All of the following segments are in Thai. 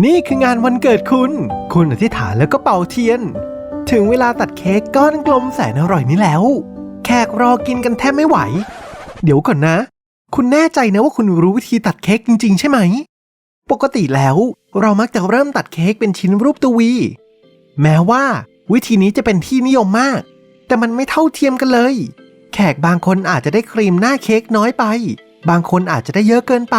นี่คืองานวันเกิดคุณ คุณอธิษฐานแล้วก็เป่าเทียน ถึงเวลาตัดเค้กก้อนกลมแสนอร่อยนี้แล้ว แขกรอกินกันแทบไม่ไหว เดี๋ยวก่อนนะ คุณแน่ใจนะว่าคุณรู้วิธีตัดเค้กจริง ๆ ใช่ไหม ปกติแล้วเรามักจะเริ่มตัดเค้กเป็นชิ้นรูปตัววี แม้ว่า วิธีนี้จะเป็นที่นิยมมาก แต่มันไม่เท่าเทียมกันเลย แขกบางคนอาจจะได้ครีมหน้าเค้กน้อยไป บางคนอาจจะได้เยอะเกินไป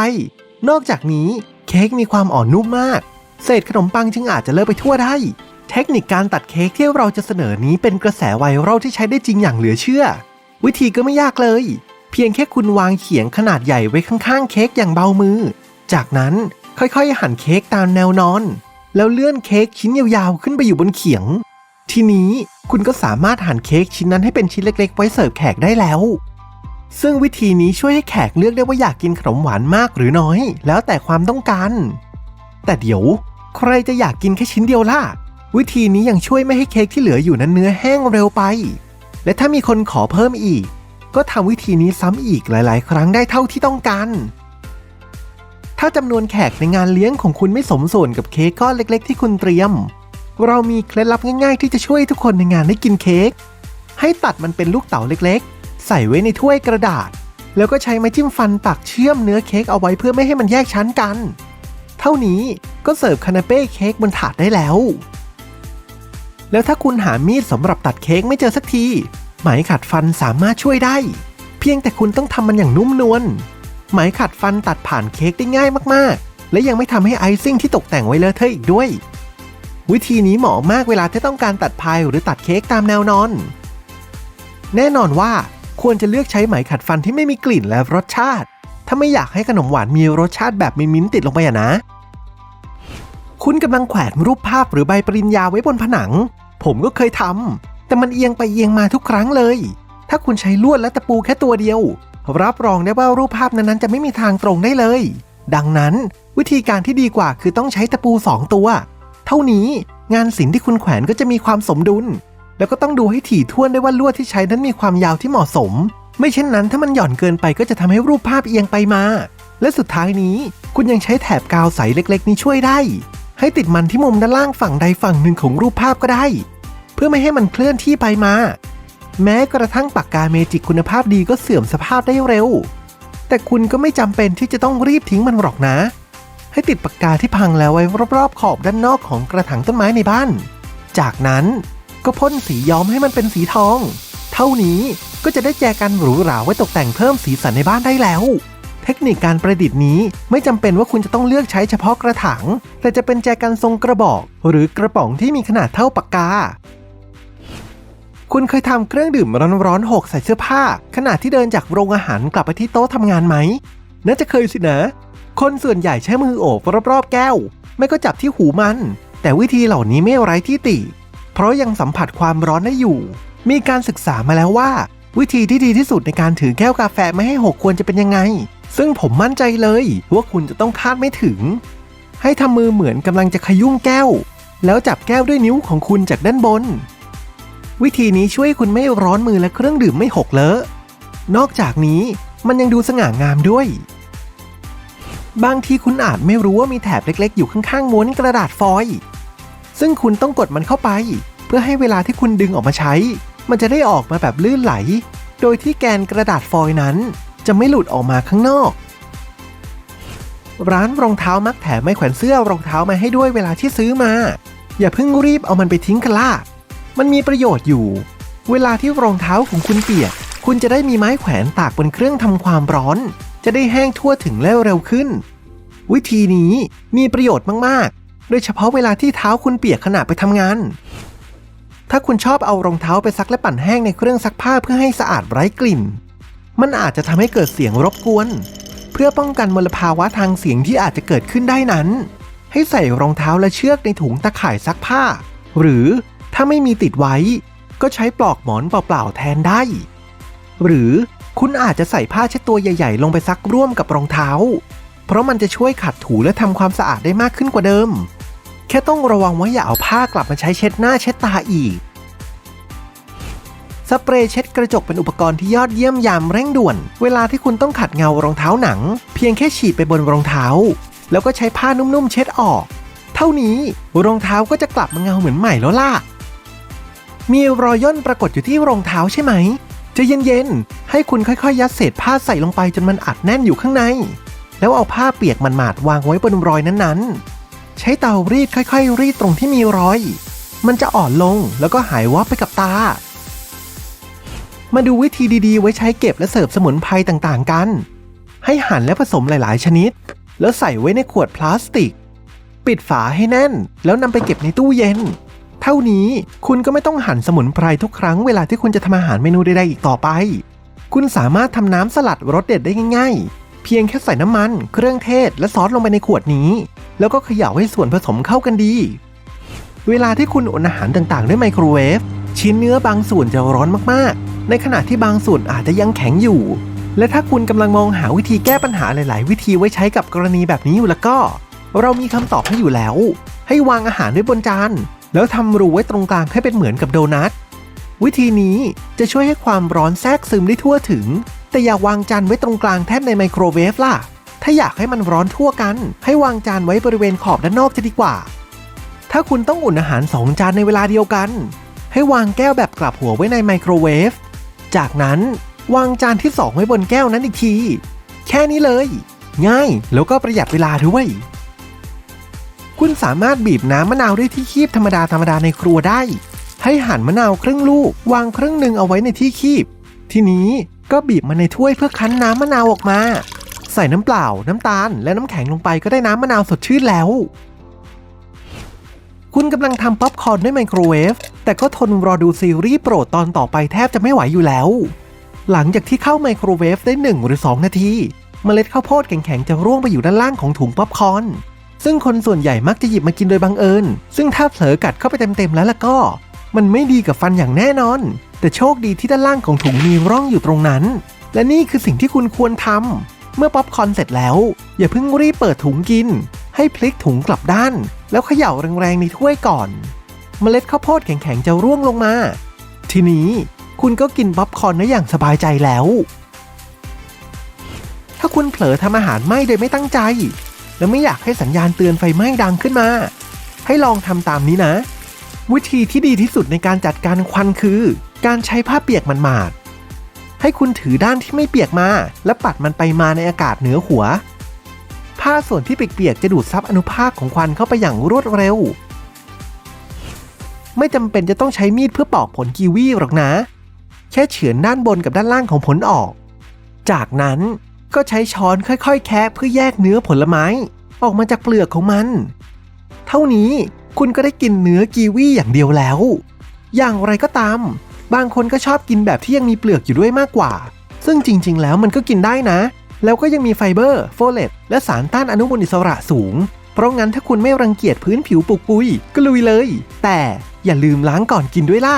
นอกจากนี้ เค้กมีความอ่อนนุ่มมาก เศษขนมปังจึงอาจจะเลอะไปทั่วได้ เทคนิคการตัดเค้กที่เราจะเสนอนี้เป็นกระแสไวรัลที่ใช้ได้จริงอย่างเหลือเชื่อ วิธีก็ไม่ยากเลย เพียงแค่คุณวางเขียงขนาดใหญ่ไว้ข้างๆ เค้กอย่างเบามือ จากนั้นค่อยๆ หั่นเค้กตามแนวนอน แล้วเลื่อนเค้กชิ้นยาวๆขึ้นไปอยู่บนเขียง ทีนี้คุณก็สามารถหั่นเค้กชิ้นนั้นให้เป็นชิ้นเล็กๆ ไว้เสิร์ฟแขกได้แล้ว ซึ่งวิธีนี้ช่วยให้แขกเลือกได้ว่าอยากกินขนมหวานมากหรือน้อย แล้วแต่ความต้องการ แต่เดี๋ยว ใครจะอยากกินแค่ชิ้นเดียวล่ะ วิธีนี้ยังช่วยไม่ให้เค้กที่เหลืออยู่นั้นเนื้อแห้งเร็วไป และถ้ามีคนขอเพิ่มอีก ก็ทำวิธีนี้ซ้ำอีกหลาย ๆ ครั้งได้เท่าที่ต้องการ ถ้าจำนวนแขกในงานเลี้ยงของคุณไม่สมส่วนกับเค้กก้อนเล็ก ๆ ที่คุณเตรียม เรามีเคล็ดลับง่าย ๆ ที่จะช่วยทุกคนในงานได้กินเค้กให้ตัดมันเป็นลูกเต๋าเล็กๆ ใส่ไว้ในถ้วยกระดาษ แล้วก็ใช้ไม้จิ้มฟันปักเชื่อมเนื้อเค้กเอาไว้เพื่อไม่ให้มันแยกชั้นกัน เท่านี้ก็เสิร์ฟคานาเป้เค้กบนถาดได้แล้ว แล้วถ้าคุณหามีดสำหรับตัดเค้กไม่เจอสักที ไหมขัดฟันสามารถช่วยได้ เพียงแต่คุณต้องทำมันอย่างนุ่มนวลไหมขัดฟันตัดผ่านเค้กได้ง่ายมากๆ และยังไม่ทำให้ไอซิ่งที่ตกแต่งไว้เลอะเทอะอีกด้วย วิธีนี้เหมาะมากเวลาที่ต้องการตัดพายหรือตัดเค้กตามแนวนอน แน่นอนว่า ควรจะเลือกใช้ไหมขัดฟันที่ไม่มีกลิ่นและรสชาติ ถ้าไม่อยากให้ขนมหวานมีรสชาติแบบมีมิ้นติดลงไปอะนะ คุณกำลังแขวนรูปภาพหรือใบปริญญาไว้บนผนัง ผมก็เคยทำแต่มันเอียงไปเอียงมาทุกครั้งเลย ถ้าคุณใช้ลวดและตะปูแค่ตัวเดียว รับรองได้ว่ารูปภาพนั้นๆจะไม่มีทางตรงได้เลย ดังนั้นวิธีการที่ดีกว่าคือต้องใช้ตะปู2ตัว เท่านี้งานศิลป์ที่คุณแขวนก็จะมีความสมดุล แล้วก็ต้องดูให้ถี่ถ้วนได้ว่าลวดที่ใช้นั้นมีความยาวที่เหมาะสม ไม่เช่นนั้นถ้ามันหย่อนเกินไปก็จะทำให้รูปภาพเอียงไปมา และสุดท้ายนี้คุณยังใช้แถบกาวใสเล็ก ๆ นี้ช่วยได้ ให้ติดมันที่มุมด้านล่างฝั่งใดฝั่งหนึ่งของรูปภาพก็ได้ เพื่อไม่ให้มันเคลื่อนที่ไปมา แม้กระทั่งปากกาเมจิกคุณภาพดีก็เสื่อมสภาพได้เร็ว แต่คุณก็ไม่จำเป็นที่จะต้องรีบทิ้งมันหรอกนะ ให้ติดปากกาที่พังแล้วไว้รอบๆขอบด้านนอกของกระถางต้นไม้ในบ้าน จากนั้น ก็พ่นสีย้อมให้มันเป็นสีทอง เท่านี้ก็จะได้แจกันหรูหราไว้ตกแต่งเพิ่มสีสันในบ้านได้แล้ว เทคนิคการประดิษฐ์นี้ไม่จำเป็นว่าคุณจะต้องเลือกใช้เฉพาะกระถาง แต่จะเป็นแจกันทรงกระบอก หรือกระป๋องที่มีขนาดเท่าปากกา คุณเคยทำเครื่องดื่มร้อนๆหกใส่เสื้อผ้า ขณะที่เดินจากโรงอาหารกลับไปที่โต๊ะทำงานไหมน่าจะเคยสินะ คนส่วนใหญ่ใช้มือโอบรอบๆแก้ว ไม่ก็จับที่หูมัน แต่วิธีเหล่านี้ไม่ไร้ที่ติ เพราะยังสัมผัสความร้อนได้อยู่ มีการศึกษามาแล้วว่า วิธีที่ดีที่สุดในการถือแก้วกาแฟไม่ให้หกควรจะเป็นยังไง ซึ่งผมมั่นใจเลยว่าคุณจะต้องคาดไม่ถึง ให้ทำมือเหมือนกำลังจะขยุ่มแก้ว แล้วจับแก้วด้วยนิ้วของคุณจากด้านบน วิธีนี้ช่วยคุณไม่ร้อนมือและเครื่องดื่มไม่หกเลอะนอกจากนี้มันยังดูสง่างามด้วย บางทีคุณอาจไม่รู้ว่ามีแถบเล็กๆ อยู่ข้างๆม้วนกระดาษฟอยล์ ซึ่งคุณต้องกดมันเข้าไป เพื่อให้เวลาที่คุณดึงออกมาใช้ มันจะได้ออกมาแบบลื่นไหล โดยที่แกนกระดาษฟอยล์นั้น จะไม่หลุดออกมาข้างนอก ร้านรองเท้ามักแถมไม้แขวนเสื้อรองเท้ามาให้ด้วยเวลาที่ซื้อมา อย่าเพิ่งรีบเอามันไปทิ้งกันล่ะมันมีประโยชน์อยู่ เวลาที่รองเท้าของคุณเปียก คุณจะได้มีไม้แขวนตากบนเครื่องทำความร้อน จะได้แห้งทั่วถึงและเร็วขึ้น วิธีนี้มีประโยชน์มากๆ โดยเฉพาะเวลาที่เท้าคุณเปียกขณะไปทำงาน ถ้าคุณชอบเอารองเท้าไปซักและปั่นแห้งในเครื่องซักผ้าเพื่อให้สะอาดไร้กลิ่น มันอาจจะทำให้เกิดเสียงรบกวน เพื่อป้องกันมลภาวะทางเสียงที่อาจจะเกิดขึ้นได้นั้น ให้ใส่รองเท้าและเชือกในถุงตะข่ายซักผ้า หรือถ้าไม่มีติดไว้ ก็ใช้ปลอกหมอนเปล่าๆแทนได้ หรือคุณอาจจะใส่ผ้าเช็ดตัวใหญ่ ๆ ลงไปซักร่วมกับรองเท้า เพราะมันจะช่วยขัดถูและทำความสะอาดได้มากขึ้นกว่าเดิม แค่ต้องระวังว่าอย่าเอาผ้ากลับมาใช้เช็ดหน้าเช็ดตาอีก สเปรย์เช็ดกระจกเป็นอุปกรณ์ที่ยอดเยี่ยมยามเร่งด่วน เวลาที่คุณต้องขัดเงารองเท้าหนัง เพียงแค่ฉีดไปบนรองเท้า แล้วก็ใช้ผ้านุ่มๆเช็ดออก เท่านี้รองเท้าก็จะกลับมาเงาเหมือนใหม่แล้วล่ะ มีรอยย่นปรากฏอยู่ที่รองเท้าใช่ไหมจะเย็นๆ ให้คุณค่อยๆ ยัดเศษผ้าใส่ลงไปจนมันอัดแน่นอยู่ข้างใน แล้วเอาผ้าเปียกมันหมาดวางไว้บนรอยนั้นๆ ใช้เตารีดค่อยๆ รีดตรงที่มีรอย มันจะอ่อนลงแล้วก็หายวับไปกับตา มาดูวิธีดีๆ ไว้ใช้เก็บและเสิร์ฟสมุนไพรต่างๆกัน ให้หั่นและผสมหลายๆ ชนิด แล้วใส่ไว้ในขวดพลาสติก ปิดฝาให้แน่น แล้วนำไปเก็บในตู้เย็น เท่านี้คุณก็ไม่ต้องหั่นสมุนไพรทุกครั้งเวลาที่คุณจะทำอาหารเมนูใดๆอีกต่อไป คุณสามารถทำน้ำสลัดรสเด็ดได้ง่าย ๆ เพียงแค่ใส่น้ำมัน เครื่องเทศ และซอสลงไปในขวดนี้ แล้วก็เขย่าให้ส่วนผสมเข้ากันดี เวลาที่คุณอุ่นอาหารต่างๆ ด้วยไมโครเวฟชิ้นเนื้อบางส่วนจะร้อนมากๆ ในขณะที่บางส่วนอาจจะยังแข็งอยู่ และถ้าคุณกำลังมองหาวิธีแก้ปัญหาหลาย ๆ วิธีไว้ใช้กับกรณีแบบนี้อยู่แล้วก็ เรามีคำตอบให้อยู่แล้ว ให้วางอาหารไว้บนจานแล้วทำรูไว้ตรงกลางให้เป็นเหมือนกับโดนัทวิธีนี้จะช่วยให้ความร้อนแทรกซึมได้ทั่วถึง แต่อย่าวางจานไว้ตรงกลางแทบในไมโครเวฟล่ะ ถ้าอยากให้มันร้อนทั่วกัน ให้วางจานไว้บริเวณขอบด้านนอกจะดีกว่า ถ้าคุณต้องอุ่นอาหารสองจานในเวลาเดียวกัน ให้วางแก้วแบบกลับหัวไว้ในไมโครเวฟ จากนั้นวางจานที่สองไว้บนแก้วนั้นอีกที แค่นี้เลย ง่ายแล้วก็ประหยัดเวลาด้วย คุณสามารถบีบน้ำมะนาวด้วยที่คีบธรรมดาธรรมดาในครัวได้ ให้หั่นมะนาวครึ่งลูก วางครึ่งหนึ่งเอาไว้ในที่คีบ ทีนี้ ก็บีบมาในถ้วยเพื่อคั้นน้ำมะนาวออกมา ใส่น้ำเปล่า น้ำตาล และน้ำแข็งลงไปก็ได้น้ำมะนาวสดชื่นแล้ว คุณกำลังทำป๊อปคอร์นด้วยไมโครเวฟแต่ก็ทนรอดูซีรีส์โปรดตอนต่อไปแทบจะไม่ไหวอยู่แล้ว หลังจากที่เข้าไมโครเวฟได้ 1 หรือ 2 นาทีเมล็ดข้าวโพดแข็งๆจะร่วงไปอยู่ด้านล่างของถุงป๊อปคอร์นซึ่งคนส่วนใหญ่มักจะหยิบมากินโดยบังเอิญ ซึ่งถ้าเผลอกัดเข้าไปเต็มๆแล้วล่ะก็ มันไม่ดีกับฟันอย่างแน่นอน แต่โชคดีที่ด้านล่างของถุงมีร่องอยู่ตรงนั้น และนี่คือสิ่งที่คุณควรทำเมื่อป๊อปคอนเสร็จแล้ว อย่าเพิ่งรีบเปิดถุงกิน ให้พลิกถุงกลับด้าน แล้วเขย่าแรงๆในถ้วยก่อน เมล็ดข้าวโพดแข็งๆจะร่วงลงมา ทีนี้คุณก็กินป๊อปคอนได้อย่างสบายใจแล้ว ถ้าคุณเผลอทำอาหารไหม้โดยไม่ตั้งใจ และไม่อยากให้สัญญาณเตือนไฟไหม้ดังขึ้นมา ให้ลองทำตามนี้นะ วิธีที่ดีที่สุดในการจัดการควันคือ การใช้ผ้าเปียกมันหมาด ให้คุณถือด้านที่ไม่เปียกมา และปัดมันไปมาในอากาศเหนือหัว ผ้าส่วนที่เปียกๆจะดูดซับอนุภาคของควันเข้าไปอย่างรวดเร็ว ไม่จำเป็นจะต้องใช้มีดเพื่อปอกผลกีวีหรอกนะ แค่เฉือนด้านบนกับด้านล่างของผลออก จากนั้นก็ใช้ช้อนค่อยๆ แคะเพื่อแยกเนื้อผลไม้ ออกมาจากเปลือกของมัน เท่านี้ คุณก็ได้กินเนื้อกีวีอย่างเดียวแล้ว อย่างไรก็ตาม บางคนก็ชอบกินแบบที่ยังมีเปลือกอยู่ด้วยมากกว่า ซึ่งจริง ๆ แล้วมันก็กินได้นะ แล้วก็ยังมีไฟเบอร์โฟเลตและสารต้านอนุมูลอิสระสูง เพราะงั้นถ้าคุณไม่รังเกียจพื้นผิวปุกปุยก็ลุยเลย แต่อย่าลืมล้างก่อนกินด้วยล่ะ